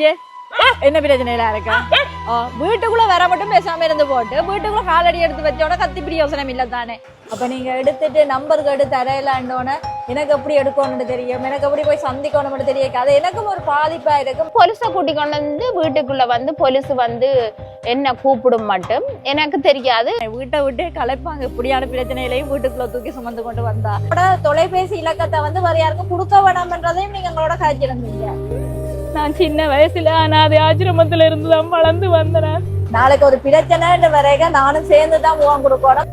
ஏ என்ன பிரச்சனையில இருக்கா? வீட்டுக்குள்ள வர மட்டும் பேசாம இருந்து போட்டு வீட்டுக்குள்ள காலடி எடுத்து வச்சோட கத்தி பிரியோசனம் இல்ல தானே. அப்ப நீங்க எடுத்துட்டு நம்பர் கேட்டு தரையிலாண்டோன்னு எனக்கு எப்படி எடுக்கணும்னு தெரியும்? எனக்கு எப்படி போய் சந்திக்கணும்னு தெரியும்? அது எனக்கும் ஒரு பாதிப்பா இருக்கும். போலீஸை கூட்டி கொண்டு வந்து வீட்டுக்குள்ள வந்து போலீஸ் வந்து என்ன கூப்பிடும் மட்டும் எனக்கு தெரியாது. வீட்டை விட்டு கலைப்பாங்க. இப்படியான பிரச்சனையிலையும் வீட்டுக்குள்ள தூக்கி சுமந்து கொண்டு வந்தா. கூட தொலைபேசி இலக்கத்தை வந்து வேற யாருக்கும் கொடுக்க வேணாம்ன்றதையும் நீங்க எங்களோட காய்ச்சிருந்தீங்க நான் சின்ன வயசுல அனாதை ஆசிரமத்துல இருந்து தான் வளர்ந்து வந்தேன். நாளைக்கு ஒரு பிரச்சனை வரைக்கும் நானும் சேர்ந்து தான் முகம் கொடுக்கணும்.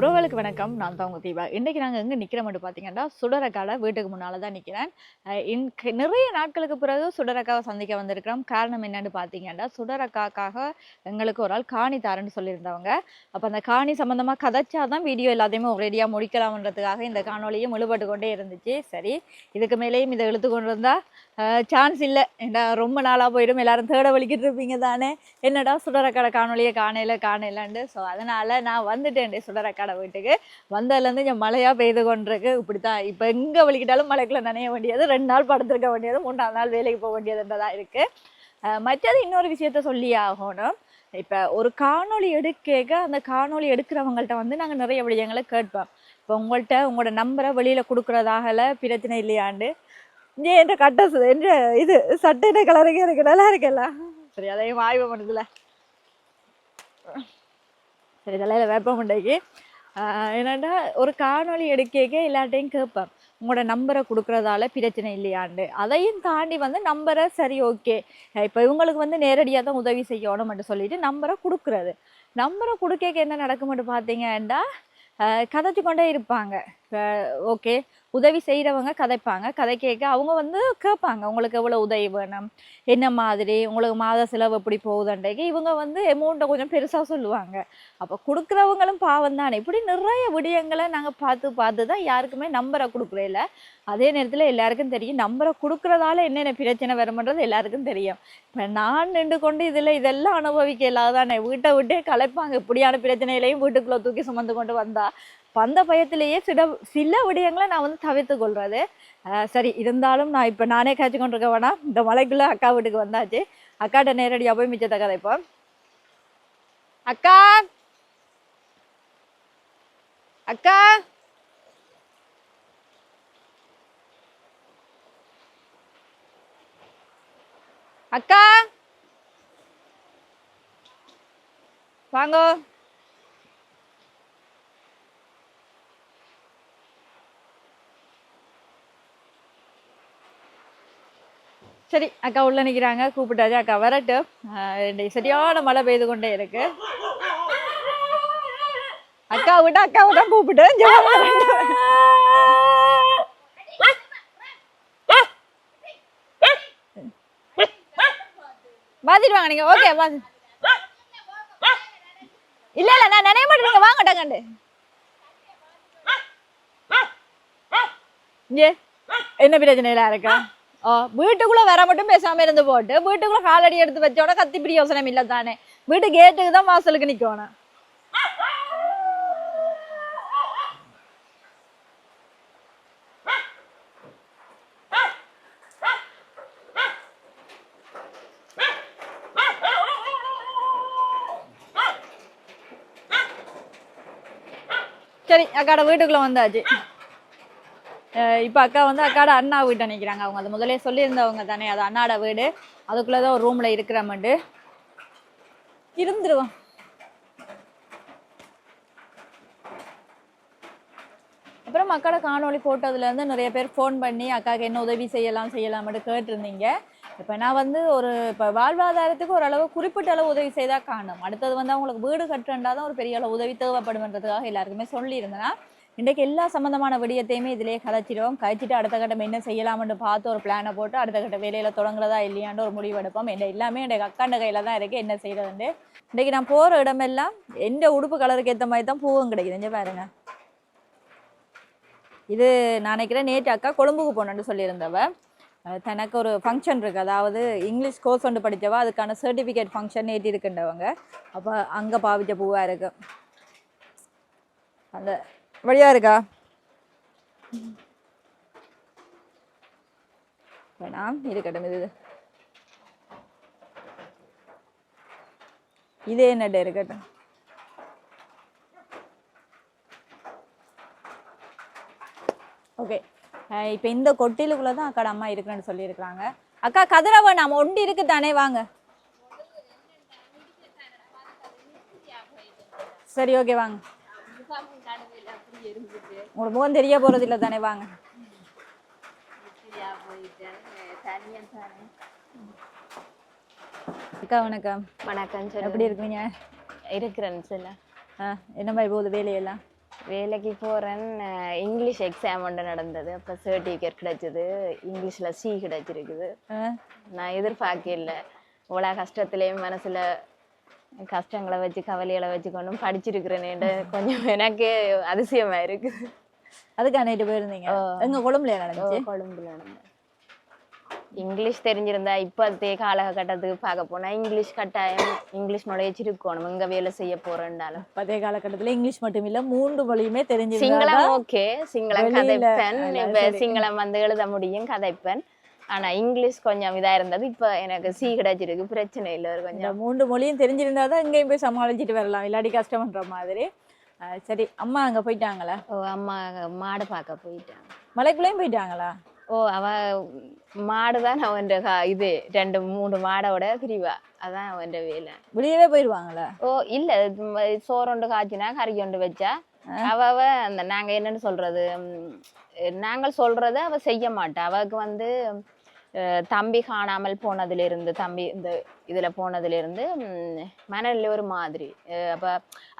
உறவுகளுக்கு வணக்கம். நான் தான் உங்கள் தீபா. இன்றைக்கி நாங்கள் எங்கே மட்டும் பார்த்தீங்கன்னா சுடரக்கால வீட்டுக்கு முன்னால் தான் நிற்கிறேன் இன் க- நிறைய நாட்களுக்கு பிறகு சுடரக்காவை சந்திக்க வந்திருக்கிறோம். காரணம் என்னன்னு பார்த்தீங்கன்னா சுடரக்காக்காக எங்களுக்கு ஒரு ஆள் காணி தாரேன்னு சொல்லியிருந்தவங்க. அப்போ அந்த காணி சம்மந்தமாக கதைச்சாதான் வீடியோ எல்லாத்தையுமே ஒரேடியாக முடிக்கலாம்ன்றதுக்காக இந்த காணொலியும் இழுபட்டு கொண்டே இருந்துச்சு. சரி இதுக்கு மேலேயும் இதை இழுத்து கொண்டு வந்தால் சான்ஸ் இல்லை. ஏன்னா ரொம்ப நாளாக போயிடும். எல்லாரும் தேட வலிக்கிட்டு இருப்பீங்க தானே? என்னடா சுடரக்கடை காணொலியை காணையில் காணையிலண்டு ஸோ அதனால் நான் வந்துட்டேன் சுடரக்கடை வீட்டுக்கு. வந்ததுலேருந்து இங்கே மழையாக பெய்து கொண்டிருக்கு. இப்படி தான் இப்போ எங்கே வலிக்கிட்டாலும் மழைக்குள்ளே நனைய வேண்டியது. ரெண்டு நாள் படுத்திருக்க வேண்டியது. மூணாவது நாள் வேலைக்கு போக வேண்டியதுன்றதாக இருக்குது மற்றது இன்னொரு விஷயத்த சொல்லி ஆகணும். இப்போ ஒரு காணொளி எடுக்க அந்த காணொளி எடுக்கிறவங்கள்ட்ட வந்து நாங்கள் நிறைய விடயங்களை கேட்போம். இப்போ உங்கள்கிட்ட உங்களோட நம்பரை வெளியில் கொடுக்குறதாகல பிரச்சனை இல்லையாண்டு. இங்கே என்ற கட்ட சு- என்ற இது சட்டை கலருங்க இருக்கு? நல்லா இருக்குல்ல? சரி அதையும் ஆய்வு பண்ணுதுல சரி தலையில் வேப்ப முண்டைக்கு. என்னென்னா ஒரு காணொளி எடுக்க எல்லாட்டையும் கேட்பேன் உங்களோட நம்பரை கொடுக்குறதால பிரச்சனை இல்லையாண்டு. அதையும் தாண்டி வந்து நம்பரை சரி ஓகே இப்போ இவங்களுக்கு வந்து நேரடியாக தான் உதவி செய்யணும் மட்டும் சொல்லிட்டு நம்பரை கொடுக்குறது. நம்பரை கொடுக்க என்ன நடக்கும்னு பார்த்தீங்கன்னா கதைச்சு கொண்டே இருப்பாங்க. ஓகே உதவி செய்கிறவங்க கதைப்பாங்க. கதை கேட்க அவங்க வந்து கேட்பாங்க உங்களுக்கு எவ்வளோ உதவி வேணும்? என்ன மாதிரி? உங்களுக்கு மாத செலவு எப்படி போகுதுன்றைக்கு இவங்க வந்து அமௌண்ட்டை கொஞ்சம் பெருசாக சொல்லுவாங்க. அப்போ கொடுக்குறவங்களும் பாவம் தானே. இப்படி நிறைய விடயங்களை நாங்கள் பார்த்து பார்த்து தான் யாருக்குமே நம்பரை கொடுக்குறதில்ல அதே நேரத்தில் எல்லாருக்கும் தெரியும் நம்பரை கொடுக்குறதால என்னென்ன பிரச்சனை வரும்ன்றது எல்லாருக்கும் தெரியும். இப்போ நான் நின்று கொண்டு இதில் இதெல்லாம் அனுபவிக்க இல்லாதானே வீட்டை விட்டே கலைப்பாங்க. இப்படியான பிரச்சனையிலையும் வீட்டுக்குள்ளே தூக்கி சுமந்து கொண்டு வந்தால் பந்த பயத்திலேயே சில சில விடயங்களை நான் வந்து தவிர்த்து கொள்வது சரி இருந்தாலும் நான் இப்போ நானே காய்ச்சி கொண்டிருக்க வேணாம். இந்த மலைக்குள்ளே அக்கா வீட்டுக்கு வந்தாச்சு. அக்காட்ட நேரடியாக போய் மிச்சத்தை கதைப்போம். அக்கா! அக்கா! அக்கா! வாங்கோ. சரி அக்கா உள்ள நிற்கிறாங்க கூப்பிட்டாச்சு. அக்கா வரட்டும். சரியான மழை பெய்து கொண்டே இருக்கு. அக்கா விட்டு அக்காவை தான் கூப்பிட்டு இங்க வாங்க. நீங்க. ஓகே வாங்க இல்ல இல்ல நான் நினைய மாட்டேன். நீங்க வாங்க டக்கண்டு ஏ என்ன பிரச்சனையில இருக்கா? வீட்டுக்குள்ள வர மட்டும் பேசாம இருந்து போட்டு வீட்டுக்குள்ள காலடி எடுத்து வச்சோட கத்தி பிரியோசனம் இல்ல தானே வீட்டு கேட்டுக்கு தான் வாசலுக்கு நிக்கணும் சரி அக்காட வீட்டுக்குள்ள வந்தாச்சு இப்போ அக்கா வந்து அக்காட அண்ணா வீட்டை நிற்கிறாங்க அவங்க அது முதலே சொல்லியிருந்தவங்க தானே. அது அண்ணாட வீடு. அதுக்குள்ளே தான் ஒரு ரூம்ல இருக்கிறாமட்டு இருந்துருவோம். அப்புறம் அக்காட காணொளி போட்டதுலேருந்து நிறைய பேர் ஃபோன் பண்ணி அக்காவுக்கு என்ன உதவி செய்யலாம் செய்யலாம்னு கேட்டிருந்தீங்க. இப்போ நான் வந்து ஒரு இப்போ வாழ்வாதாரத்துக்கு ஓரளவு குறிப்பிட்ட அளவு உதவி செய்தால் காணும். அடுத்தது வந்து அவங்களுக்கு வீடு கட்டுறண்டா தான் ஒரு பெரிய அளவு உதவி தேவைப்படும்ன்றதுக்காக எல்லாருக்குமே சொல்லியிருந்தேன். இன்றைக்கு எல்லா சம்மந்தமான விடயத்தையுமே இதிலேயே கதைச்சிடுவோம். கதைச்சிட்டு அடுத்த கட்டம் என்ன செய்யலாம்னு பார்த்து ஒரு பிளானை போட்டு அடுத்த கட்ட வேலையில் தொடங்குறதா இல்லையான்னு ஒரு முடிவு எடுப்போம் என்ன எல்லாமே என்னுடைய அக்காண்ட கையில் தான் இருக்குது என்ன செய்கிறதுண்டு இன்றைக்கி நான் போகிற இடமெல்லாம் எந்த உடுப்பு கலருக்கு ஏற்ற மாதிரி தான் பூவும் கிடைக்குது. இங்கே பாருங்க. இது நான் நினைக்கிறேன் நேற்று அக்கா கொழும்புக்கு போனேன்னு சொல்லியிருந்தவ. தனக்கு ஒரு ஃபங்க்ஷன் இருக்குது அதாவது இங்கிலீஷ் கோர்ஸ் ஒன்று படித்தவா அதுக்கான சர்டிஃபிகேட் ஃபங்க்ஷன் நேற்று இருக்குன்றவங்க. அப்போ அங்கே பாவிச்ச பூவாக இருக்கு. அந்த வழியா இருக்கா? வேணாம் இருக்கட்டும் இது. இது என்னட்ட இருக்கட்டும் ஓகே. இப்போ இந்த கொட்டிலுக்குள்ள தான் அக்கா அம்மா இருக்குன்னு சொல்லியிருக்கிறாங்க. அக்கா கதிரவ நம்ம ஒண்டி இருக்கு தானே வாங்க. சரி ஓகே வாங்க. உங்களுக்கு முகம் தெரிய போறது இல்ல தானே வாங்க. அக்கா வணக்கம். வணக்கம் எப்படி சொல்லு இருக்கீங்க? இருக்கிறேன் சொல்ல ஆ என்ன மாதிரி போகுது வேலையெல்லாம்? வேலைக்கு போகிறேன் இங்கிலீஷ் எக்ஸாம் ஒன்று நடந்தது. அப்போ சர்டிஃபிகேட் கிடைச்சது. இங்கிலீஷில் சி கிடைச்சிருக்குது. நான் எதிர்பார்க்கல இவ்வளோ கஷ்டத்துலேயும் மனசில் கஷ்டங்களை வச்சு கவலைகளை வச்சு கொண்டும் படிச்சிருக்கிறேனேன்னு கொஞ்சம் எனக்கு அதிசயமாக இருக்குது. அதுக்கா நைட்டு போயிருந்தீங்க? எங்க கொழும்புல நடந்துச்சு? கொழும்புல இங்கிலீஷ் தெரிஞ்சிருந்தா இப்போதைய காலகட்டத்துக்கு பார்க்க போனா இங்கிலீஷ் கட்டாயம் இங்கிலீஷ் நுழைய இருக்கணும். எங்க வேலை செய்ய போறேன்டாலும் பழைய காலகட்டத்துல இங்கிலீஷ் மட்டும் இல்ல மூன்று மொழியுமே தெரிஞ்சிருந்தா சிங்களம் ஓகே. சிங்களம் கதைப்பேன் இப்ப. சிங்களம் வந்து எழுத முடியும் கதைப்பேன் ஆனா இங்கிலீஷ் கொஞ்சம் இதா இருந்தது. இப்ப எனக்கு சி கிடைச்சிருக்கு. பிரச்சனை இல்லை கொஞ்சம். மூன்று மொழியும் தெரிஞ்சிருந்தா தான் எங்கேயும் போய் சமாளிச்சுட்டு வரலாம். இல்லாட்டி கஷ்டம்ன்ற மாதிரி. சரி அம்மா அங்க போயிட்டாங்களா? ஓ அம்மா மாடு பார்க்க போயிட்டாங்க. மலைக்குள்ளேயும் போயிட்டாங்களா? ஓ அவ மாடுதான் அவன் இது ரெண்டு மூணு மாடோட பிரிவா. அதான் அவன் வேலை. வெளியவே போயிடுவாங்களா ஓ இல்ல சோறொண்டு காய்ச்சினா கறி கொண்டு வச்சா. அவ அவ அந்த நாங்க என்னன்னு சொல்றது நாங்கள் சொல்றத அவ செய்ய மாட்டா. அவக்கு வந்து தம்பி காணாமல் போனதுலேருந்து தம்பி இந்த இதில் போனதுலேருந்து மனநிலை ஒரு மாதிரி. அப்போ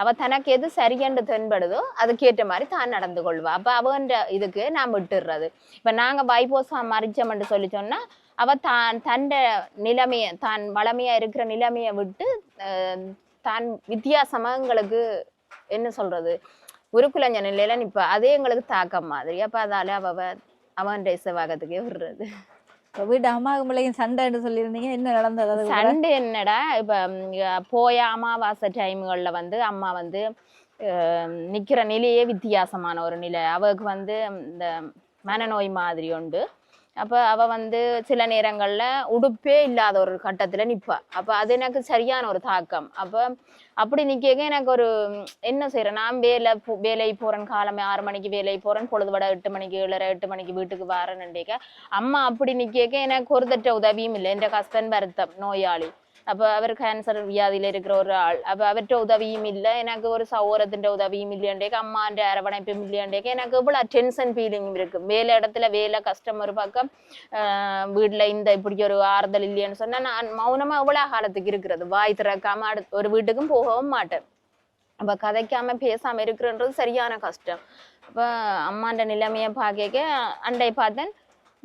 அப்ப தனக்கு எது சரியென்று தென்படுதோ அதுக்கேற்ற மாதிரி தான் நடந்து கொள்வா. அப்போ அவன்ற இதுக்கு நான் விட்டுடுறது இப்போ நாங்கள் பைபோஸா மறிச்சோம்னு சொல்லி சொன்னால் அவள் தான் தண்ட நிலைமையை தான் வளமையாக இருக்கிற நிலைமையை விட்டு தான் வித்தியாசமாக எங்களுக்கு என்ன சொல்கிறது உருக்குலஞ்ச நிலையில் நிற்பா அதே எங்களுக்கு தாக்கம் மாதிரி. அப்போ அதால அவள் அவன் அவன் வாகத்துக்கே விடுறது. இப்போ வீட்டு அம்மாவுக்கு பிள்ளைங்க சண்டைன்னு சொல்லியிருந்தீங்க என்ன நடந்தது சண்டை என்னடா இப்ப போய அமாவாசை டைம்களில் வந்து அம்மா வந்து நிற்கிற நிக்கிற நிலையே வித்தியாசமான ஒரு நிலை. அவளுக்கு வந்து இந்த மனநோய் மாதிரி உண்டு. அப்போ அவ வந்து சில நேரங்களில் உடுப்பே இல்லாத ஒரு கட்டத்தில் நிற்பா அப்போ அது எனக்கு சரியான ஒரு தாக்கம். அப்போ அப்படி நிற்க எனக்கு ஒரு என்ன செய்யறேன் நான் வேலை போ- வேலைக்கு போறேன். காலமே ஆறு மணிக்கு வேலைக்கு போகிறேன் பொழுது வட எட்டு மணிக்கு ஏழரை எட்டு மணிக்கு வீட்டுக்கு வரேன்னு அம்மா அப்படி நிற்க எனக்கு ஒரு தட்ட உதவியும் இல்லை. என் ஹஸ்பண்ட் வருத்தம் நோயாளி. அப்போ அவர் கேன்சர் வியாதியில் இருக்கிற ஒரு ஆள் அப்போ அவர்கிட்ட உதவியும் இல்லை எனக்கு ஒரு சௌரத்தின் உதவியும் இல்லையாண்டேக்கு அம்மாண்ட அரவணைப்பும் இல்லையாண்டேக்கு எனக்கு இவ்வளோ டென்ஷன் ஃபீலிங்கும் இருக்குது வேலை இடத்துல வேலை கஷ்டம் ஒரு பக்கம் வீட்டில் இந்த இப்படி ஒரு ஆறுதல் இல்லைன்னு சொன்னால் நான் மௌனமாக எவ்வளோ காலத்துக்கு இருக்கிறது வாய் திறக்காமல் அடுத்து ஒரு வீட்டுக்கும் போகவும் மாட்டேன் அப்போ கதைக்காம பேசாமல் இருக்கிறன்றது சரியான கஷ்டம் அப்போ அம்மாண்ட நிலைமையை பார்க்க அண்டை பார்த்தேன்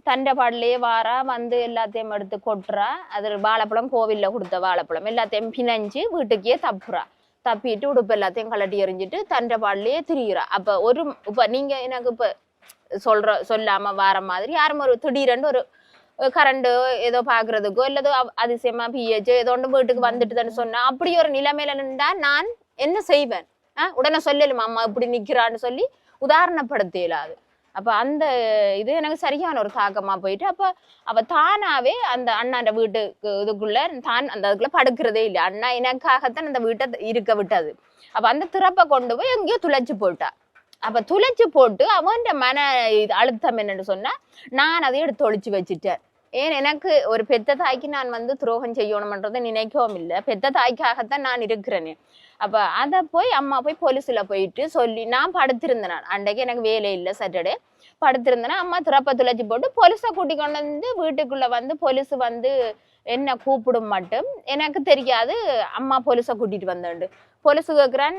தண்டை பாடலையே வாரா வந்து எல்லாத்தையும் எடுத்து கொட்டுறா அது வாழைப்பழம் கோவிலில் கொடுத்த வாழைப்பழம் எல்லாத்தையும் பிணைஞ்சு வீட்டுக்கே தப்புறா தப்பிட்டு உடுப்பு எல்லாத்தையும் கலட்டி எறிஞ்சிட்டு தண்டை பாடலையே திரியிறா அப்போ ஒரு இப்போ நீங்கள் எனக்கு இப்போ சொல்ற சொல்லாம வார மாதிரி யாரும் ஒரு திடீரென்று ஒரு கரண்டு ஏதோ பாக்குறதுக்கோ இல்லதோ அதிசயமாக அதிசயமா பிஹெச் ஏதோ ஒன்று வீட்டுக்கு வந்துட்டு தானே சொன்னா அப்படி ஒரு நிலைமையில நின்றா நான் என்ன செய்வேன் ஆ உடனே சொல்லலுமா அம்மா இப்படி நிக்கிறான்னு சொல்லி உதாரணப்படுத்த இயலாது அப்போ அந்த இது எனக்கு சரியான ஒரு தாக்கமாக போயிட்டு அப்போ அவள் தானாகவே அந்த அண்ணாண்ட வீட்டுக்கு இதுக்குள்ளே தான் அந்த அதுக்குள்ளே படுக்கிறதே இல்லை. அண்ணா எனக்காகத்தான் அந்த வீட்டை இருக்க விட்டது. அப்போ அந்த திறப்பை கொண்டு போய் எங்கேயோ துளைச்சி போட்டா. அப்போ துளைச்சி போட்டு அவன் மன இது அழுத்தம் என்னன்னு சொன்னால் நான் அதை எடுத்து ஒழிச்சு வச்சுட்டேன். ஏன் எனக்கு ஒரு பெத்த தாய்க்கு நான் வந்து துரோகம் செய்யணும்ன்றதை நினைக்கவும் இல்லை. பெத்த தாய்க்காகத்தான் நான் இருக்கிறேனே. அப்போ அதை போய் அம்மா போய் போலீஸில் போயிட்டு சொல்லி நான் படுத்திருந்தேன் நான். அன்றைக்கு எனக்கு வேலை இல்லை சாட்டர்டே படுத்திருந்தேன்னா அம்மா திறப்ப துளைச்சி போட்டு போலீஸை கூட்டி கொண்டு வந்து வீட்டுக்குள்ளே வந்து போலீஸ் வந்து என்ன கூப்பிடும் மட்டும் எனக்கு தெரியாது. அம்மா போலீஸை கூட்டிகிட்டு வந்தேன் போலீஸ் கேட்குறான்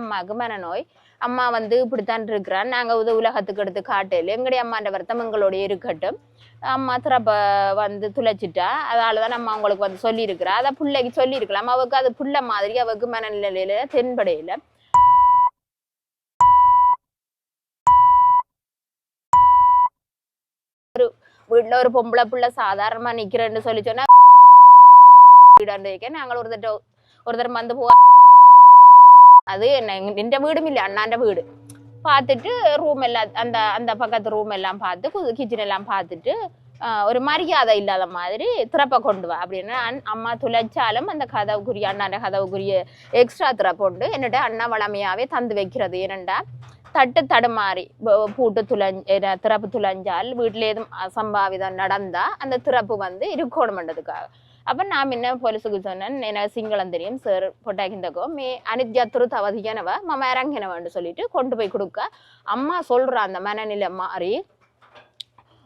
அம்மாவுக்கு மனநோய் அம்மா வந்து இப்படித்தான் இருக்கிறான். நாங்க இது உலகத்துக்கு எடுத்து காட்டல. எங்களுடைய அம்மாண்ட வருத்தம் எங்களோட இருக்கட்டும். அம்மா திறப்ப வந்து துளைச்சிட்டா. அதால தான் அம்மா அவங்களுக்கு வந்து சொல்லியிருக்கிறா. அதை பிள்ளைக்கு சொல்லியிருக்கலாம். அவளுக்கு அது புள்ள மாதிரி அவளுக்கு மனநிலையில தென்படையில. ஒரு வீட்டில் ஒரு பொம்பளை புள்ள சாதாரணமா நிக்கிறேன்னு சொல்லி சொன்னால் வீடாண்டு வைக்க நாங்கள் ஒருத்தர் ஒருத்தர் வந்து போ அது எந்த வீடும் இல்லை அண்ணாண்ட வீடு பார்த்துட்டு ரூம் எல்லாம் அந்த அந்த பக்கத்து ரூம் எல்லாம் பார்த்து கிச்சன் எல்லாம் பார்த்துட்டு ஒரு மரியாதை இல்லாத மாதிரி திறப்பை கொண்டு வா அப்படின்னு அம்மா துளைச்சாலும் அந்த கதவுக்குரிய அண்ணாண்ட கதவுக்குரிய எக்ஸ்ட்ரா திறப்பு கொண்டு என்னட்ட அண்ணா வளமையாகவே தந்து வைக்கிறது ஏனண்டா தட்டு தடுமாறி பூட்டு துளஞ் திறப்பு துளைஞ்சால் வீட்டில் ஏதும் அசம்பாவிதம் நடந்தால் அந்த திறப்பு வந்து இருக்கணுமன்றதுக்காக அப்ப நாம் என்ன போலீஸுக்கு சொன்னேன் எனக்கு சிங்களம் தெரியும் சார் பொட்டாக்கிந்தக்கோ மே அனித்யாத்துரு தவதியானவ மம இறங்கினவன்னு சொல்லிட்டு கொண்டு போய் கொடுக்க அம்மா சொல்றா அந்த மனநிலை மாறி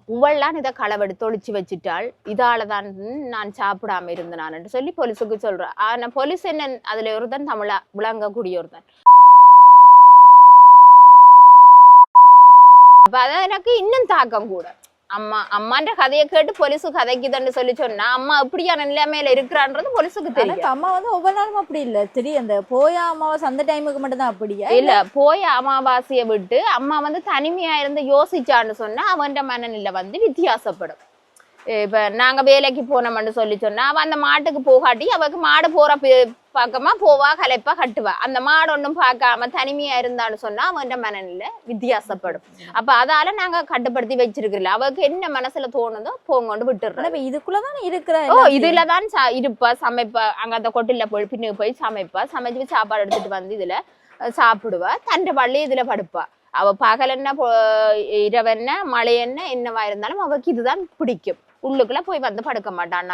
உவள்லாம் இதை களவெடுத்து ஒளிச்சு வச்சுட்டாள் இதால தான் நான் சாப்பிடாம இருந்தேனான்னு சொல்லி போலீஸுக்கு சொல்றேன் ஆனா போலீஸ் என்ன அதுல ஒருத்தன் தமிழா விளங்கக்கூடிய ஒருத்தன் அப்ப அதான் எனக்கு இன்னும் தாக்கம் கூட அம்மா அம்மான்ற கதையை கேட்டு போலீஸு கதைக்குதுன்னு சொல்லி சொன்னா அம்மா இப்படியான நிலைமையில இருக்கிறான்றது போலீஸுக்கு தெரியும். அம்மா வந்து ஒவ்வொரு நாளும் அப்படி இல்ல. சரி அந்த போயா அமாவாசை அந்த டைமுக்கு மட்டும் தான் அப்படியா இல்ல போய் அமாவாசையை விட்டு அம்மா வந்து தனிமையா இருந்து யோசிச்சான்னு சொன்னா அவன் மனநிலை வந்து வித்தியாசப்படும். இப்ப நாங்க வேலைக்கு போனோம்னு சொல்லி சொன்னா அவ அந்த மாட்டுக்கு போகாட்டி அவக்கு மாடு போற பி- பக்கமா போவா கலைப்பா கட்டுவா. அந்த மாடு ஒண்ணும் பார்க்காம தனிமையா இருந்தான்னு சொன்னா அவன் மனநிலை வித்தியாசப்படும். அப்ப அதால நாங்க கட்டுப்படுத்தி வச்சிருக்கல அவக்கு என்ன மனசுல தோணுதோ போங்கொண்டு ஆனா விட்டுடுறோம் இப்ப இதுக்குள்ளதானே இருக்கிற ஓ எல்லாம் இதுலதான் சா- இருப்பா சமைப்பா. அங்க அந்த கொட்டில போய் பின்னுக்கு போய் சமைப்பா. சமைச்சு சாப்பாடு எடுத்துட்டு வந்து இதுல சாப்பிடுவா. தண்டை பள்ளி இதுல படுப்பா. அவ பகல் என்ன பொ- இரவு என்ன மழை என்ன என்னவா இருந்தாலும் அவக்கு இதுதான் பிடிக்கும். உள்ளுக்குள்ள போய் வந்து படுக்க மாட்டான்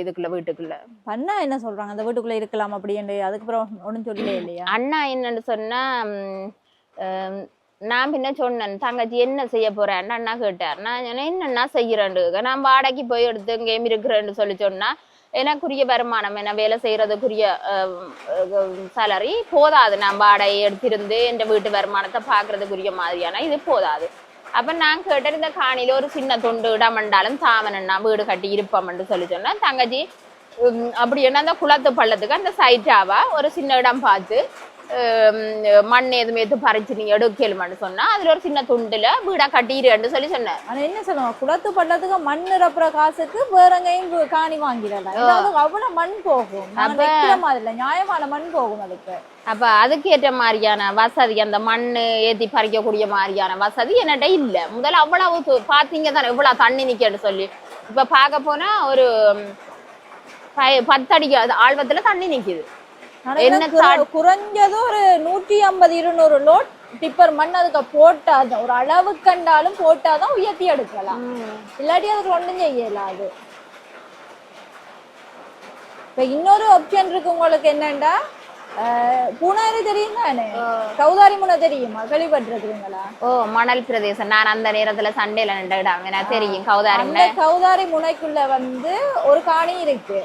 இதுக்குள்ள வீட்டுக்குள்ள. பண்ணா என்ன சொல்றாங்க? அந்த வீட்டுக்குள்ள இருக்கலாம் அப்படின்னு அதுக்கப்புறம் ஒண்ணும் சொல்லவே இல்லையா? அண்ணா என்னன்னு சொன்னா நான் பின்ன சொன்னேன் தங்கச்சி என்ன செய்ய போறேன்னு அண்ணா கேட்டார். நான் என்னண்ணா செய்யறேன்னு நான் வாடகைக்கு போய் எடுத்து இங்கேயும் இருக்கிறேன்னு சொல்லி சொன்னா எனக்குரிய வருமானம் என்ன வேலை செய்யறதுக்குரிய சேலரி போதாது. நான் வாடகை எடுத்திருந்து என் வீட்டு வருமானத்தை பார்க்கறதுக்குரிய மாதிரியான இது போதாது. அப்ப நான் கேட்டிருந்த காணில ஒரு சின்ன துண்டு இடமண்டாலும் தாமனண்ணா வீடு கட்டி இருப்போம்னு சொல்லி சொன்னேன் தங்கச்சி உம், அப்படி என்ன அந்த குளத்து பள்ளத்துக்கு அந்த சைட்டாவா ஒரு சின்ன இடம் பார்த்து மண் எதுவும் எது பறிச்சு நீ எடுக்கலுமான்னு சொன்னா அதுல ஒரு சின்ன துண்டுல வீடா கட்டிடுன்னு சொல்லி சொன்னேன் ஆனா என்ன சொல்லுவாங்க குளத்து பள்ளத்துக்கு மண் நிரப்புற காசுக்கு வேற எங்கேயும் வு- காணி வாங்கிடலாம் அவ்வளவு மண் போகும் இல்ல நியாயமான மண் போகும் அதுக்கு அப்ப அதுக்கு ஏற்ற மாதிரியான வசதி அந்த மண் ஏத்தி பறிக்கக்கூடிய மாதிரியான வசதி என்கிட்ட இல்ல முதல்ல அவ்வளவு பாத்தீங்க தானே இவ்வளவு தண்ணி நிக்கன்னு சொல்லி இப்ப பார்க்க போனா ஒரு உம், ப- பத்தடி அது ஆழ்வத்துல தண்ணி நிக்குது என்ன என்ன குற- குறைஞ்சது ஒரு நூற்றி ஐம்பது இருநூறு லோட் டிப்பர் மண் அதுக்கு போட்டாதான் ஒரு அளவு கண்டாலும் போட்டாதான் உயர்த்தி எடுக்கலாம். இல்லாட்டி அதுக்கு ஒன்றும் செய்யலாது இப்ப இன்னொரு ஆப்ஷன் இருக்கு உங்களுக்கு என்னண்டா? பூனாரி தெரியும் தானே கௌதாரி முனை தெரியுமா? கேள்விப்பட்டிருக்கிறீங்களா? ஓ மணல் பிரதேசம். நான் அந்த நேரத்துல சண்டையில நின்ற இடம் எனக்கு தெரியும். கௌதாரி அந்த கௌதாரி முனைக்குள்ள வந்து ஒரு காணி இருக்கு.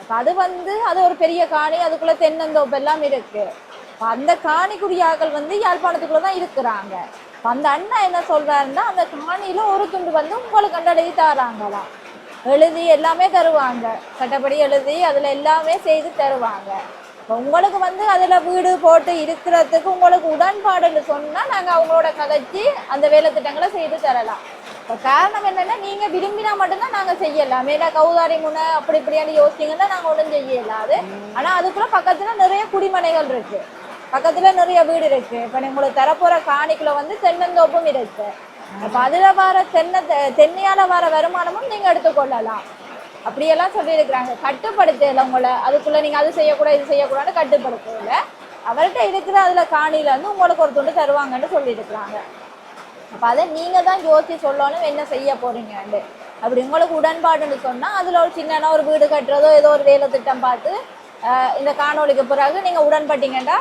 அப்போ அது வந்து அது ஒரு பெரிய காணி அதுக்குள்ள தென்னந்தோப்பு எல்லாம் இருக்கு. அந்த காணிக்குடியாக்கள் வந்து யாழ்ப்பாணத்துக்குள்ளே தான் இருக்கிறாங்க. இப்போ அந்த அண்ணா என்ன சொல்றாருன்னா அந்த காணியில் ஒரு துண்டு வந்து உங்களுக்கு கண்டெழுதி தராங்களாம். எழுதி எல்லாமே தருவாங்க. சட்டப்படி எழுதி அதுல எல்லாமே செய்து தருவாங்க. உங்களுக்கு வந்து அதுல வீடு போட்டு இருக்கிறதுக்கு உங்களுக்கு உடன்பாடுன்னு சொன்னா நாங்க அவங்களோட கதைச்சி அந்த வேலை திட்டங்களை செய்து தரலாம். காரணம் என்னன்னா நீங்க விரும்பினா மட்டும்தான் நாங்க செய்யலாம். ஏன்னா கௌதாரி முனை அப்படி இப்படியான யோசிச்சீங்கன்னா நாங்க ஒன்றும் செய்யலாது. ஆனா அதுக்குள்ள பக்கத்துல நிறைய குடிமனைகள் இருக்கு. பக்கத்துல நிறைய வீடு இருக்கு. இப்ப உங்களுக்கு தரப்போற காணிக்குள்ள வந்து தென்னந்தோப்பும் இருக்கு. அப்ப அதுல வர தென்னை தென்னையால வர வருமானமும் நீங்க எடுத்துக்கொள்ளலாம். அப்படியெல்லாம் சொல்லியிருக்கிறாங்க. கட்டுப்படுத்தல உங்களை. அதுக்குள்ள நீங்க அது செய்யக்கூடாது இது செய்யக்கூடாதுன்னு கட்டுப்படுத்தல. அவர்கிட்ட இருக்கிற அதுல காணியில வந்து உங்களுக்கு ஒரு துண்டு தருவாங்கன்னு சொல்லியிருக்கிறாங்க. அப்போ அதை நீங்கள் தான் யோசிச்சு சொல்லணும் என்ன செய்ய போகிறீங்கன்னு அப்படி உங்களுக்கு உடன்பாடுன்னு சொன்னால் அதில் ஒரு சின்னனா ஒரு வீடு கட்டுறதோ ஏதோ ஒரு வேலை திட்டம் பார்த்து இந்த காணொளிக்கு பிறகு நீங்கள் உடன்பட்டீங்கன்னா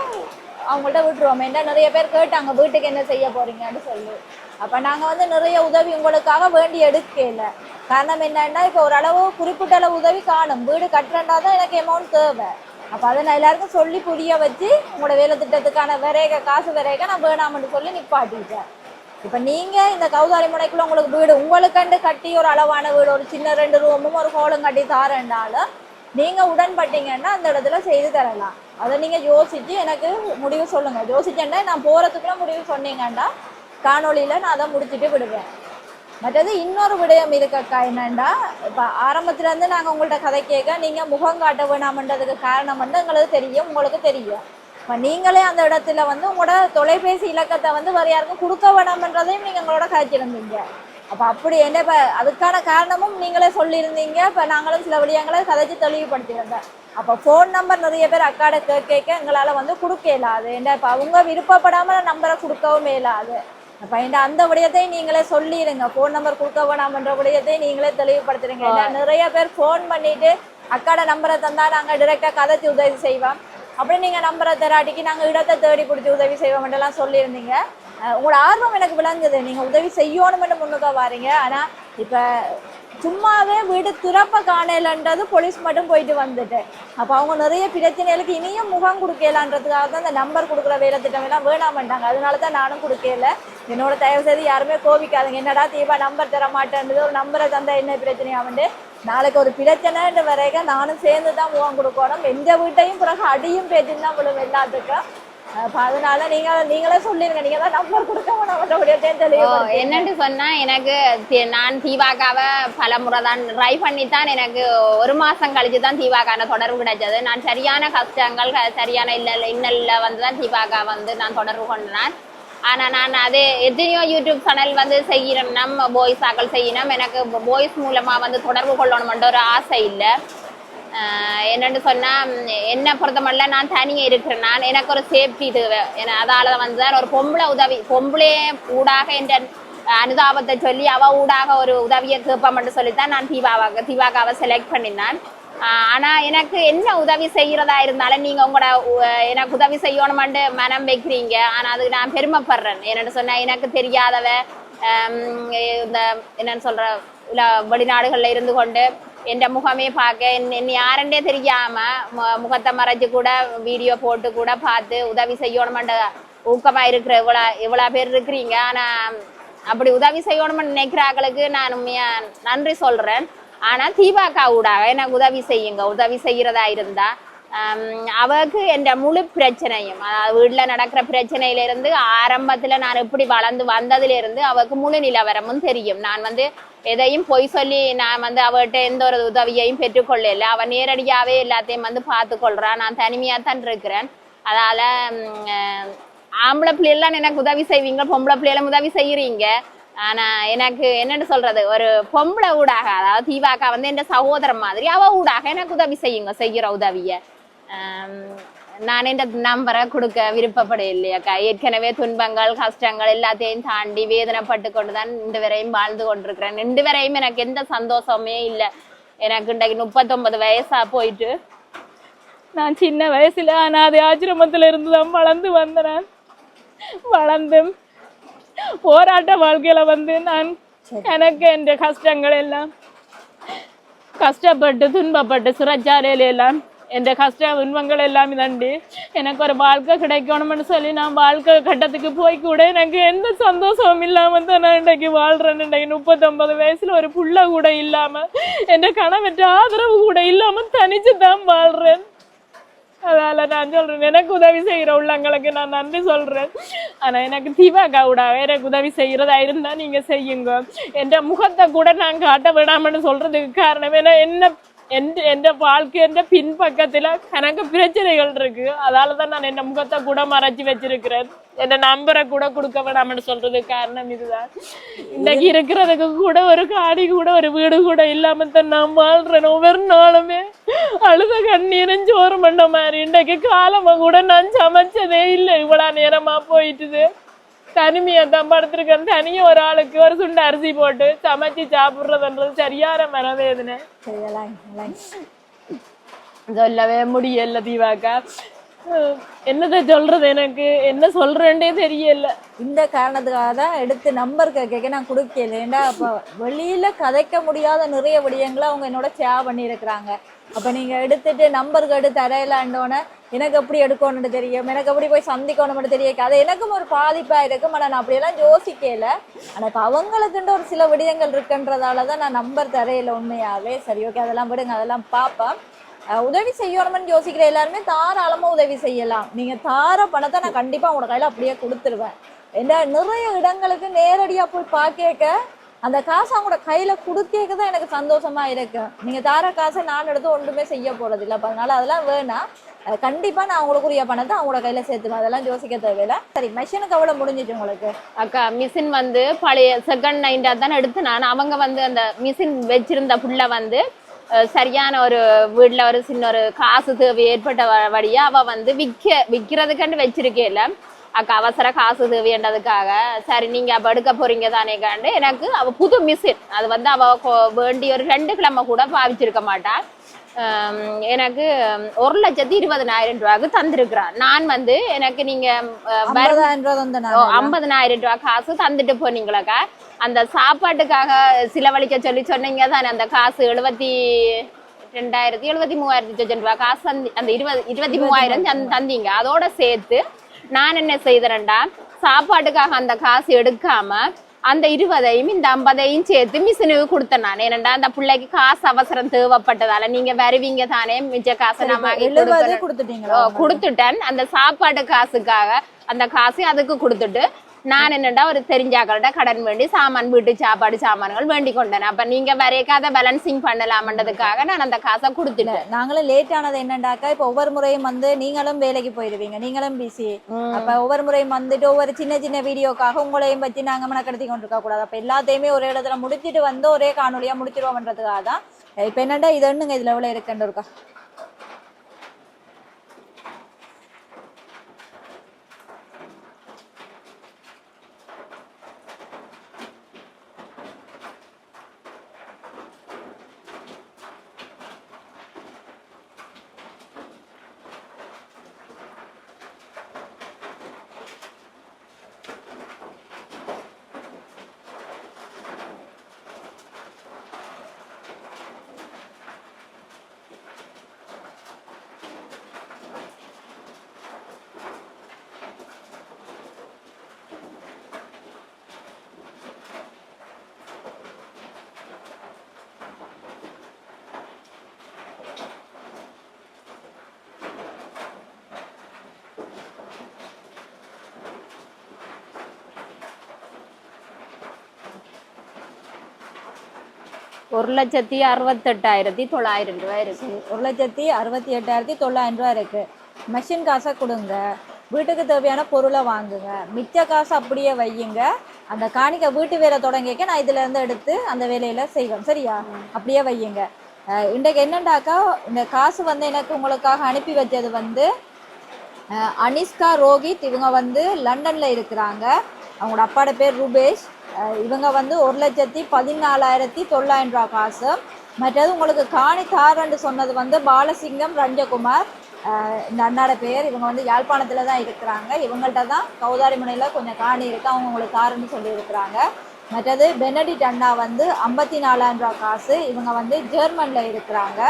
அவங்கள்ட்ட விட்டுருவோம். என்ன நிறைய பேர் கேட்டாங்க வீட்டுக்கு என்ன செய்ய போறீங்கன்னு சொல்லி. அப்போ நாங்கள் வந்து நிறைய உதவி உங்களுக்காக வேண்டி எடுக்கல. காரணம் என்னன்னா இப்போ ஓரளவு குறிப்பிட்ட அளவு உதவி காணும். வீடு கட்டுறேன்னா தான் எனக்கு அமௌண்ட் தேவை. அப்போ அதை நான் எல்லாருக்கும் சொல்லி புரிய வச்சு உங்களோட வேலை திட்டத்துக்கான விரைக காசு விரைக நான் வேணாமன்னு சொல்லி நிப்பாட்டிட்டேன். இப்போ நீங்கள் இந்த கௌதாரி முனைக்குள்ள உங்களுக்கு வீடு உங்களுக்கண்டு கட்டி ஒரு அளவான வீடு ஒரு சின்ன ரெண்டு ரூமும் ஒரு ஹோலும் கட்டி தாரேன்னாலும் நீங்கள் உடன்பட்டீங்கன்னா அந்த இடத்துல செய்து தரலாம். அதை நீங்கள் யோசித்து எனக்கு முடிவு சொல்லுங்கள் யோசிச்சேன்னா நான் போகிறதுக்குள்ள முடிவு சொன்னீங்கன்னா காணொளியில நான் அதை முடிச்சுட்டு விடுவேன். மற்றது இன்னொரு விடயம் இருக்கக்கா என்னன்னா இப்போ ஆரம்பத்துலேருந்து நாங்கள் உங்கள்கிட்ட கதை கேட்க நீங்கள் முகம் காட்ட வேணாமன்றதுக்கு காரணம் வந்து எங்களுக்கு தெரியும் உங்களுக்கு தெரியும். இப்போ நீங்களே அந்த இடத்துல வந்து உங்களோட தொலைபேசி இலக்கத்தை வந்து வேறு யாருக்கும் கொடுக்க வேணாமன்றதையும் நீங்கள் எங்களோட கதைச்சிருந்தீங்க அப்போ அப்படி என்ன இப்போ அதுக்கான காரணமும் நீங்களே சொல்லியிருந்தீங்க. இப்போ நாங்களும் சில விடயங்களை கதைச்சு தெளிவுபடுத்தியிருந்தேன் அப்போ ஃபோன் நம்பர் நிறைய பேர் அக்காட கேட்க எங்களால் வந்து கொடுக்க இயலாது. ஏன்னா இப்போ அவங்க விருப்பப்படாமல் நம்பரை கொடுக்கவும் இயலாது. அப்போ இந்த அந்த விடயத்தையும் நீங்களே சொல்லிடுங்க ஃபோன் நம்பர் கொடுக்க வேணாமன்ற விடயத்தையும் நீங்களே தெளிவுபடுத்துறீங்க நிறைய பேர் ஃபோன் பண்ணிட்டு அக்காட நம்பரை தந்தா நாங்கள் டிரெக்டாக கதைச்சு உதவி செய்வோம். அப்படி நீங்கள் நம்பரை தராட்டிக்கு நாங்கள் இடத்தை தேடி பிடிச்சி உதவி செய்வோம்ன்றலாம் சொல்லியிருந்தீங்க. உங்களோட ஆர்வம் எனக்கு விளங்குது. நீங்கள் உதவி செய்யணும்னு முன்னுக்க வாரீங்க. ஆனால் இப்போ சும்மாவே வீடு திறப்ப காணலன்றது போலீஸ் மட்டும் போயிட்டு வந்துட்டு. அப்போ அவங்க நிறைய பிரச்சனைகளுக்கு இனியும் முகம் கொடுக்கலான்றதுக்காக தான் இந்த நம்பர் கொடுக்குற வேலை திட்டம் எல்லாம் வேணாமட்டாங்க அதனால தான் நானும் கொடுக்கல. என்னோட தயவு செய்து யாருமே கோவிக்காதுங்க என்னடா தீபா நம்பர் தர மாட்டேன்றது ஒரு நம்பரை தந்தால் என்ன பிரச்சனையாமண்டு நாளைக்கு ஒரு பிரச்சனைன்ற வரைக்கும் நானும் சேர்ந்து தான் முகம் கொடுக்கணும். எந்த வீட்டையும் பிறகு அடியும் பேச்சுன்னு தான் விழும் எல்லாத்துக்கும். அதனால நீங்க நீங்களே சொல்லிருங்க. நீங்க தான் நம்பர் கொடுக்க வேணாம் என்னன்னு சொன்னா எனக்கு நான் தீபாக்காவை பல முறை தான் ட்ரை பண்ணி தான் எனக்கு ஒரு மாசம் கழிச்சு தான் தீபாக்கான தொடர்பு கிடைச்சது. நான் சரியான கஷ்டங்கள் சரியான இல்ல இன்னல்ல வந்து தான் தீபாக்கா வந்து நான் தொடர்பு கொண்டேன். ஆனால் நான் அது எத்தனையோ யூடியூப் சேனல் வந்து செய்யணும் நம்ம பாய்ஸ் ஆக்கள் செய்யணும். எனக்கு பாய்ஸ் மூலமாக வந்து தொடர்பு கொள்ளணும்ன்ற ஒரு ஆசை இல்லை. என்னென்னு சொன்னால் என்னை ம், என்ன பொறுத்தமல்ல நான் தனியாக இருக்கிறேன். நான் எனக்கு ஒரு சேஃப்டி தேவை. ஏன்னா வந்து தான் ஒரு பொம்பளை உதவி பொம்பளே ஊடாக என்ற அனுதாபத்தை சொல்லி அவள் ஊடாக ஒரு உதவியை கேட்போம்னு சொல்லித்தான் நான் தீபாவாக தீபாக்காவை செலக்ட் பண்ணினான். ஆனா எனக்கு என்ன உதவி செய்யறதா இருந்தாலும் நீங்க உங்களோட எனக்கு உதவி செய்யணுமாண்டு மனம் வைக்கிறீங்க. ஆனா அதுக்கு நான் பெருமைப்படுறேன். என்னன்னு சொன்னா எனக்கு தெரியாதவ இந்த என்னன்னு சொல்ற இல்ல வெளிநாடுகள்ல இருந்து கொண்டு என் முகமே பார்க்க என் யாருன்றே யாருன்னே தெரியாம மு- முகத்தை மறைஞ்சு கூட வீடியோ போட்டு கூட பார்த்து உதவி செய்யணுமென்ற ஊக்கமா இருக்கிற இவ்வளோ இவ்வளோ பேர் இருக்கிறீங்க. ஆனா அப்படி உதவி செய்யணும்னு நினைக்கிறாங்களுக்கு நான் உண்மையா நன்றி சொல்றேன். ஆனால் தீபாக்கா ஊடாக எனக்கு உதவி செய்யுங்க உதவி செய்கிறதா இருந்தால் அவருக்கு என்ற முழு பிரச்சனையும் அதாவது வீட்டில் நடக்கிற பிரச்சனையிலிருந்து ஆரம்பத்தில் நான் எப்படி வளர்ந்து வந்ததுலேருந்து அவருக்கு முழு நிலவரமும் தெரியும். நான் வந்து எதையும் பொய் சொல்லி நான் வந்து அவர்கிட்ட எந்த ஒரு உதவியையும் பெற்றுக்கொள்ளல. அவன் நேரடியாகவே எல்லாத்தையும் வந்து பார்த்துக்கொள்கிறான் நான் தனிமையாக தான் இருக்கிறேன். அதால் ஆம்பளை பிள்ளைலாம் எனக்கு உதவி செய்வீங்க பொம்பளை பிள்ளைகளும் உதவி செய்கிறீங்க ஆனா எனக்கு என்னன்னு சொல்றது ஒரு பொம்பளை ஊடாக அதாவது தீபாக்கா வந்து என் சகோதரன் மாதிரி அவ ஊடாக எனக்கு உதவி செய்யுங்க செய்யற உதவிய. நான் இந்த நம்பரை கொடுக்க விருப்பப்பட இல்லையாக்கா ஏற்கனவே துன்பங்கள் கஷ்டங்கள் எல்லாத்தையும் தாண்டி வேதனைப்பட்டு கொண்டு தான் இந்த வரையும் வாழ்ந்து கொண்டிருக்கிறேன். ரெண்டு வரையும் எனக்கு எந்த சந்தோஷமே இல்லை. எனக்கு இன்றைக்கு முப்பத்தொன்பது வயசா போயிட்டு நான் சின்ன வயசுல அனாதை ஆசிரமத்துல இருந்து தான் வளர்ந்து வந்தேன். வளர்ந்து போராட்ட வாழ்க்கையில வந்து நான் எனக்கு என்ற கஷ்டங்கள் எல்லாம் கஷ்டப்பட்டு துன்பப்பட்டு சிறைச்சாலையில எல்லாம் என்ற கஷ்ட துன்பங்கள் எல்லாம் இதண்டி எனக்கு ஒரு வாழ்க்கை கிடைக்கணும்னு சொல்லி நான் வாழ்க்கை கட்டத்துக்கு போய் கூட எனக்கு எந்த சந்தோஷமும் இல்லாம தான் நான் இன்றைக்கு வாழ்றேன். இன்றைக்கு முப்பத்தொன்பது வயசுல ஒரு புள்ள கூட இல்லாம என் கணவற்ற ஆதரவு கூட இல்லாம தனிச்சு தான் வாழ்றேன். அதால நான் சொல்றேன். எனக்கு உதவி செய்யற உள்ளங்களுக்கு நான் நன்றி சொல்றேன். ஆனா எனக்கு தீபா கவுடா வேற உதவி செய்யறதா இருந்தா நீங்க செய்யுங்க. என்ற முகத்தை கூட நான் காட்ட விடாமன்னு சொல்றதுக்கு காரணம் ஏன்னா என்ன என் எந்த வாழ்க்கை என்ற பின்பக்கத்துல எனக்கு பிரச்சனைகள் இருக்கு அதால தான் நான் என் முகத்தை கூட மறைச்சி வச்சிருக்கிறேன் என் நம்பரை கூட கொடுக்க வேணாம்னு சொல்றதுக்கு காரணம் இதுதான் இன்னைக்கு இருக்கிறதுக்கு கூட ஒரு காடி கூட ஒரு வீடு கூட இல்லாம தான் நான் வாழ்றேன் ஒவ்வொரு நாளுமே அழுத கண்ணீரும் சோறு பண்ண மாதிரி இன்னைக்கு காலமா கூட நான் சமைச்சதே இல்லை இவ்வளவு நேரமா போயிட்டுது தனிமையை தான் படுத்திருக்கேன் தனியா ஒரு ஆளுக்கு ஒரு சுண்டு அரிசி போட்டு சமைச்சு சாப்பிடுறதுன்றது சரியான மனவேதனை. சொல்லவே முடியல தீபாக்கா என்னதை சொல்றது எனக்கு? என்ன சொல்றேன்டே தெரியல. இந்த காரணத்துக்காக தான் எடுத்து நம்பர் கேட்க நான் கொடுக்கல. ஏன்டா அப்போ வெளியில கதைக்க முடியாத நிறைய விடயங்களை அவங்க என்னோட சேவ் பண்ணியிருக்கிறாங்க. அப்போ நீங்க எடுத்துட்டு நம்பர் கேட்டு தரையிலாண்டோன்னே எனக்கு எப்படி எடுக்கணும்னு தெரியும்? எனக்கு எப்படி போய் சந்திக்கணும்னு தெரியும்? அது எனக்கும் ஒரு பாதிப்பா இருக்கும். ஆனால் நான் அப்படியெல்லாம் யோசிக்கல. ஆனால் இப்போ அவங்களுக்குன்ற ஒரு சில விடயங்கள் இருக்குன்றதால தான் நான் நம்பர் தரையில உண்மையாவே சரி ஓகே அதெல்லாம் விடுங்க அதெல்லாம் பார்ப்பேன் உதவி செய்யணும்னு யோசிக்கிற எல்லாருமே தாராளமாக உதவி செய்யலாம். நீங்கள் தார பணத்தை நான் கண்டிப்பாக உங்களோட கையில் அப்படியே கொடுத்துருவேன். என்ன நிறைய இடங்களுக்கு நேரடியாக போய் பார்க்க அந்த காசு அவங்களோட கையில் கொடுக்கேக்க தான் எனக்கு சந்தோஷமா இருக்கு. நீங்கள் தார காசை நான் எடுத்து ஒன்றுமே செய்ய போகிறது இல்லை அதனால அதெல்லாம் வேணாம். கண்டிப்பாக நான் உங்களுக்குரிய பணத்தை அவங்களோட கையில் சேர்த்துவேன் அதெல்லாம் யோசிக்க தேவையில்லை. சரி மிஷினுக்கு அவ்வளோ முடிஞ்சிச்சு உங்களுக்கு? அக்கா மிஷின் வந்து பழைய செகண்ட் நைண்டாக தான் எடுத்து நான் அவங்க வந்து அந்த மிஷின் வச்சிருந்த புள்ள வந்து சரியான ஒரு வீட்டில் ஒரு சின்ன ஒரு காசு தேவை ஏற்பட்ட வழியாக வழியா வந்து விற்க விற்கிறதுக்காண்டு வச்சிருக்கேல அக்கா அவசர காசு தேவைன்றதுக்காக. சரி நீங்கள் படுக்க எடுக்க போறீங்க தானே காண்டு எனக்கு அவள் புது மிஷின் அது வந்து அவள் வேண்டிய வேண்டி ஒரு ரெண்டு கிழமை கூட பாவிச்சிருக்க மாட்டா. எனக்கு ஒரு லட்சத்தி இருபதனாயிரம் ரூபாய்க்கு தந்திருக்கிறா நான் வந்து எனக்கு நீங்க ஐம்பதனாயிரம் ரூபாய் காசு தந்துட்டு போனீங்களாக்கா? அந்த சாப்பாட்டுக்காக செலவழிக்க சொல்லி சொன்னீங்க தானே? அந்த காசு எழுபத்தி ரெண்டாயிரத்தி எழுபத்தி மூவாயிரத்தி சொச்சன் ரூபாய் காசு தந்தி- அந்த இருபது இருபத்தி மூவாயிரம் தந்- தந்தீங்க. அதோட சேர்த்து நான் என்ன செய்தேன்டா சாப்பாட்டுக்காக அந்த காசு எடுக்காம அந்த இருபதையும் இந்த ஐம்பதையும் சேர்த்து மிஷினுக்கு கொடுத்தேன் நான். ஏனண்டா அந்த பிள்ளைக்கு காசு அவசரம் தேவைப்பட்டதால நீங்க வருவீங்க தானே மிச்ச காசை ஓ, கொடுத்துட்டேன். அந்த சாப்பாடு காசுக்காக அந்த காசு அதுக்கு கொடுத்துட்டு நான் என்னடா ஒரு தெரிஞ்சாக்கள்கிட்ட கடன் வேண்டி சாமான் வீட்டு சாப்பாடு சாமான்கள் வேண்டி கொண்டேன் அப்ப நீங்க வரையக்க அதை பேலன்சிங் பண்ணலாம்ன்றதுக்காக நான் அந்த காசை கொடுத்துட்டேன். நாங்களும் லேட் ஆனது என்னண்டாக்கா இப்ப ஒவ்வொரு முறையும் வந்து நீங்களும் வேலைக்கு போயிடுவீங்க. நீங்களும் பிஸி அப்ப ஒவ்வொரு முறையும் வந்துட்டு ஒவ்வொரு சின்ன சின்ன வீடியோக்காக உங்களையும் பத்தி நாங்க மனக்கடத்தி கொண்டிருக்க கூடாது. அப்ப எல்லாத்தையுமே ஒரே இடத்துல முடிச்சிட்டு வந்து ஒரே காணொலியா முடிச்சிருவோம்ன்றதுக்காக தான் இப்ப என்னடா இது ஒண்ணுங்க இதுல எவ்வளவு இருக்குன்னு இருக்கா? ஒரு லட்சத்தி அறுபத்தெட்டாயிரத்தி தொள்ளாயிரம் ரூபாய் இருக்குது ஒரு லட்சத்தி அறுபத்தி எட்டாயிரத்தி தொள்ளாயிரம் ரூபாய் இருக்குது மெஷின் காசை கொடுங்க. வீட்டுக்கு தேவையான பொருளை வாங்குங்க. மிச்ச காசு அப்படியே வையுங்க. அந்த காணிக்க வீட்டு வேலை தொடங்கிக்க நான் இதுலேருந்து எடுத்து அந்த வேலையில் செய்வேன். சரியா? அப்படியே வையுங்க. இன்றைக்கு என்னண்டாக்கா இந்த காசு வந்து எனக்கு உங்களுக்காக அனுப்பி வச்சது வந்து அனிஷ்கா ரோஹித் இவங்க வந்து லண்டனில் இருக்கிறாங்க. அவங்களோட அப்பாட பேர் ரூபேஷ். இவங்க வந்து ஒரு லட்சத்தி பதினாலாயிரத்தி தொள்ளாயிரம் ரூபா காசு. மற்றது உங்களுக்கு காணி தாரன்னு சொன்னது வந்து பாலசிங்கம் ரஞ்சகுமார் இந்த அண்ணாட பேர். இவங்க வந்து யாழ்ப்பாணத்தில் தான் இருக்கிறாங்க. இவங்கள்ட்ட தான் கௌதாரி முனையில் கொஞ்சம் காணி இருக்கு. அவங்க உங்களுக்கு தாரன்னு சொல்லியிருக்கிறாங்க. மற்றது பெனடிட் அண்ணா வந்து ஐம்பத்தி நாலாயிரம் ரூபா காசு. இவங்க வந்து ஜெர்மனில் இருக்கிறாங்க.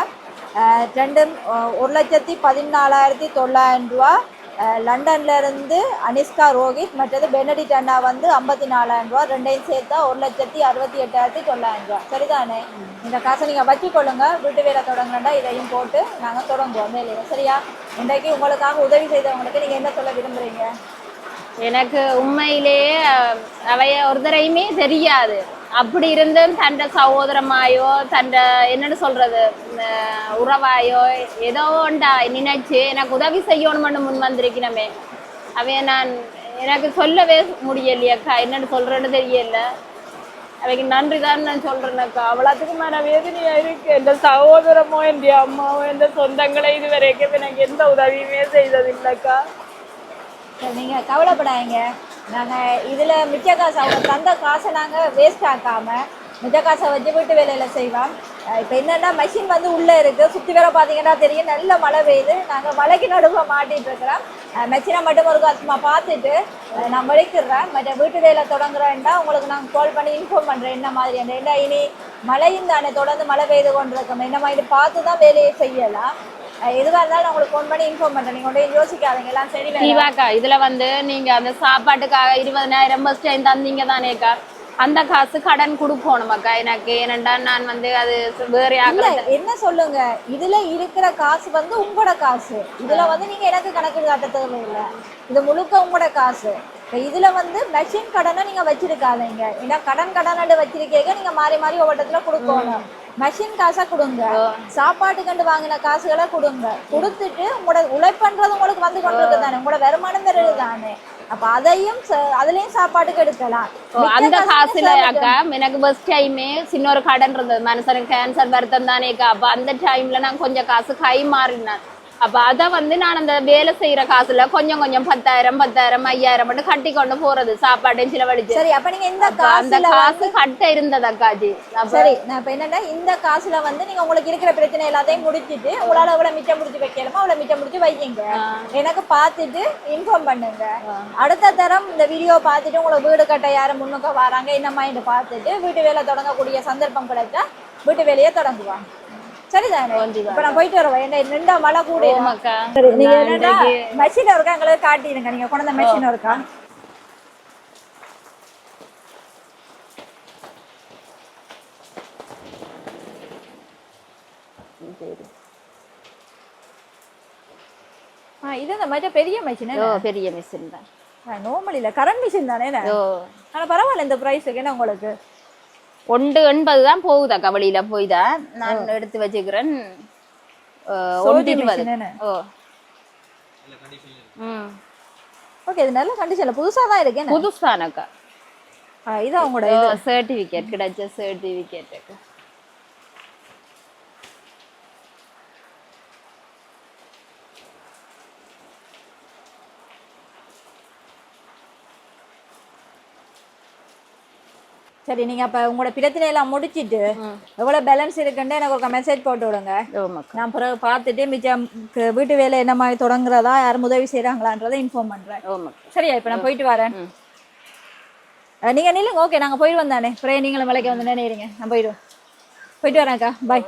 ரெண்டு ரெண்டும் ஒரு லட்சத்தி பதினாலாயிரத்தி தொள்ளாயிரம் ரூபா லண்டன்ல இருந்து அனிஷ்கா ரோஹித் மற்றது பெனடிட் அண்ணா வந்து ஐம்பத்தி நாலாயிரம் ரூபா ரெண்டையும் சேர்த்தா ஒரு லட்சத்தி அறுபத்தி எட்டாயிரத்தி தொள்ளாயிரம் ரூபா சரிதானே? இந்த காசை நீங்க வச்சுக்கொள்ளுங்க. வீட்டு வேலை தொடங்கினா இதையும் போட்டு நாங்க தொடங்குவோம். வேலையை சரியா? இன்றைக்கு உங்களுக்காக உதவி செய்தவங்களுக்கு நீங்க என்ன சொல்ல விரும்புறீங்க? எனக்கு உண்மையிலேயே அவைய ஒரு தரையுமே தெரியாது. அப்படி இருந்தும் தண்ட சகோதரமாயோ தண்ட என்னன்னு சொல்றது உறவாயோ ஏதோ ஒன்றா நினைச்சு எனக்கு உதவி செய்யணும்னு முன் வந்திருக்கணுமே அவைய நான் எனக்கு சொல்லவே முடியலையாக்கா என்னன்னு சொல்றேன்னு தெரியல. அவைக்கு நன்றி தான் நான் சொல்றேனக்கா அவ்வளோத்துக்கு மேல வேதனையா இருக்கு. எந்த சகோதரமோ என் அம்மாவோ எந்த சொந்தங்களோ இது வரைக்கும் எனக்கு எந்த உதவியுமே செய்ததில்லைக்கா இல்லைக்கா நீங்க கவலைப்படாதீங்க. நாங்கள் இதில் மிச்ச காசு அவங்க தந்த காசை நாங்கள் வேஸ்ட் ஆக்காமல் மிச்ச காசை வச்சு வீட்டு வேலையில் செய்வோம். இப்போ என்னென்னா மிஷின் மெஷின் வந்து உள்ளே இருக்குது சுற்றி வர பார்த்தீங்கன்னா தெரியும். நல்ல மழை பெய்யுது. நாங்கள் மழைக்கு நடுவில் மாட்டிகிட்டு இருக்கிறோம். மெஷினை மட்டும் ஒரு சும்மா பார்த்துட்டு நான் முடிக்கிறேன் மற்ற வீட்டு வேலை தொடங்குறேன்டா உங்களுக்கு நாங்கள் கால் பண்ணி இன்ஃபார்ம் பண்ணுறேன் என்ன மாதிரி அந்த ஏன்னா இனி மழையும் தானே. தொடர்ந்து மழை பெய்து கொண்டிருக்கோம். என்ன மாதிரி பார்த்து தான் வேலையை செய்யலாம். எதுவாக இருந்தாலும் உங்களுக்கு ஃபோன் பண்ணி இன்ஃபார்ம் பண்ணுறேன் நீங்க கொண்டு யோசிக்காதீங்க. எல்லாம் சரி தீபாக்கா இதுல வந்து நீங்க அந்த சாப்பாட்டுக்காக இருபதனாயிரம் பஸ் டைம் தந்தீங்க தானேக்கா அந்த காசு கடன் கொடுக்கணும் அக்கா எனக்கு ஏனண்டா நான் வந்து அது வேற இல்ல என்ன சொல்லுங்க? இதுல இருக்கிற காசு வந்து உங்களோட காசு. இதுல வந்து நீங்க எனக்கு கணக்கு காட்ட தேவையில்லை இது முழுக்க உங்களோட காசு. இதுல வந்து மெஷின் கடனை நீங்க வச்சிருக்காதீங்க. ஏன்னா கடன் கடன் வச்சிருக்கீங்க. நீங்க மாறி மாறி ஒவ்வொருத்துல கொடுக்கணும். மெஷின் காசா கொடுங்க. சாப்பாட்டு கண்டு வாங்கின காசுகளை கொடுங்க. கொடுத்துட்டு உங்களோட உழைப்புன்றது உங்களுக்கு வந்து கொண்டிருக்கு தானே உங்களோட வருமானம் வருது தானே அப்ப அதையும் அதுலயும் சாப்பாட்டுக்கு எடுக்கலாம். அந்த காசு காசுல அக்கா எனக்கு ஃபர்ஸ்ட் டைமே சின்ன ஒரு கடன் இருந்தது மனுஷனுக்கு கேன்சர் வருத்தம் தானேக்கா. அப்ப அந்த டைம்ல நான் கொஞ்சம் காசு கை மாறினேன். அப்ப அத வந்து நான் அந்த வேலை செய்யற காசுல கொஞ்சம் கொஞ்சம் பத்தாயிரம் பத்தாயிரம் ஐயாயிரம் மட்டும் கட்டி கொண்டு போறது சாப்பாட்டையும் செலவழிச்சு. சரி அப்ப நீங்க இந்த அந்த காசு கட்ட இருந்தது அக்காஜி. சரி நான் இப்ப என்னன்னா இந்த காசுல வந்து நீங்க உங்களுக்கு இருக்கிற பிரச்சனை எல்லாத்தையும் முடிச்சிட்டு உங்களால எவ்வளவு மிச்சம் முடிச்சு வைக்கணுமோ? அவ்வளவு மிச்சம் முடிச்சு வைக்கிங்க எனக்கு பார்த்துட்டு இன்ஃபார்ம் பண்ணுங்க. அடுத்த தரம் இந்த வீடியோ பார்த்துட்டு உங்களை வீடு கட்ட யாரும் முன்னுக்க வராங்க என்ன மைண்ட் பார்த்துட்டு வீட்டு வேலை தொடங்கக்கூடிய சந்தர்ப்பம் கிடைச்சா வீட்டு வேலையை தொடங்குவாங்க. சரிதானே? இப்ப நான் போயிட்டு வருவேன். என்ன ரெண்டா மழை கூட. நீங்க என்னன்னா மெஷின் இருக்கா? எங்களுக்கு காட்டிடுங்க. நீங்க கொண்டு மெஷின் இருக்கா? இது இந்த மாதிரி பெரிய மிஷின் பெரிய மிஷின் தான். நார்மல் இல்ல கரண்ட் மிஷின் தானே என்ன? ஓ. ஆனா பரவாயில்ல இந்த பிரைஸுக்கு என்ன உங்களுக்கு? ஒன்று எண்பது தான் போகுது அக்கா வழியில போய் தான் நான் எடுத்து வச்சுக்கிறேன். ஒன்று இருபது? ஓ. ம். ஓகே இது நல்ல கண்டிஷன்ல புதுசா தான் இருக்கு? புதுசானக்கா. இது அவங்களோட சர்டிபிகேட் கிடைச்ச சர்டிபிகேட் சரி நீங்க அப்ப உங்களோட பிரச்சனை எல்லாம் முடிச்சிட்டு எவ்வளவு பேலன்ஸ் இருக்குன்னு எனக்கு ஒரு மெசேஜ் போட்டு விடுங்க. நான் பிறகு பார்த்துட்டு மிச்சம் வீட்டு வேலை என்ன மாதிரி தொடங்குறதா யாரும் உதவி செய்றாங்களான்றதை இன்ஃபார்ம் பண்றேன். சரியா இப்ப நான் போயிட்டு வரேன். நீங்க நில்லுங்க. ஓகே நாங்க போயிட்டு வந்தானே. பிறகு நீங்களும் விலைக்கு வந்து நினைறீங்க நான் போயிடுவேன் போயிட்டு வரேன்க்கா பாய்